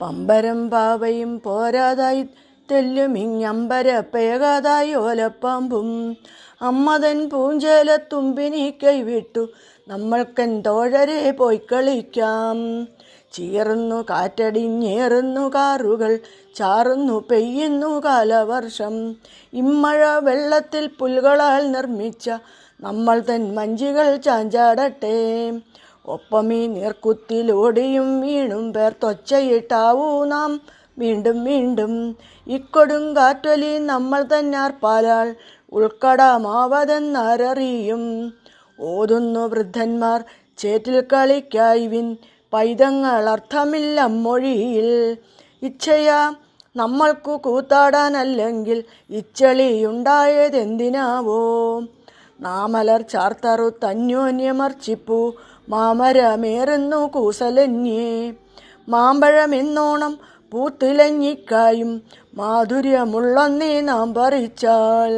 പമ്പരം പാവയും പോരാതായി തെല്ലുമിങ്ങമ്പര പേകാതായി ഓലപ്പാമ്പും. അമ്മതൻ പൂഞ്ചേലത്തുമ്പിനി കൈവിട്ടു നമ്മൾക്കൻ തോഴരെ പോയി കളിക്കാം. ചീറുന്നു കാറ്റടിഞ്ഞേറുന്നു കാറുകൾ ചാറുന്നു പെയ്യുന്നു കാലവർഷം. ഇമ്മഴ വെള്ളത്തിൽ പുൽകളാൽ നിർമ്മിച്ച നമ്മൾ തൻ മഞ്ചികൾ ചാഞ്ചാടട്ടെ. ഒപ്പമീ നീർക്കുത്തിലോടിയും വീണും പേർ തൊച്ചയിട്ടാവൂ നാം. വീണ്ടും വീണ്ടും ഇക്കൊടുങ്കാറ്റൊലി നമ്മൾ തന്നാർപ്പാലാൾ ഉൾക്കടമാവതെന്നാരറിയും. ഓതുന്നു വൃദ്ധന്മാർ ചേറ്റിൽ കളിക്കായിവിൻ പൈതങ്ങൾ അർത്ഥമില്ല മൊഴിയിൽ. ഇച്ഛയാ നമ്മൾക്കു കൂത്താടാനല്ലെങ്കിൽ ഇച്ചളിയുണ്ടായതെന്തിനാവോ നാമലർ ചാർത്തറു തന്യോന്യമർച്ചിപ്പു മാമരമേറുന്നു കൂസലന്യേ. മാമ്പഴമെന്നോണം പൂത്തിലഞ്ഞിക്കായും മാധുര്യമുള്ളന്നേ നാം പറിച്ചാൽ.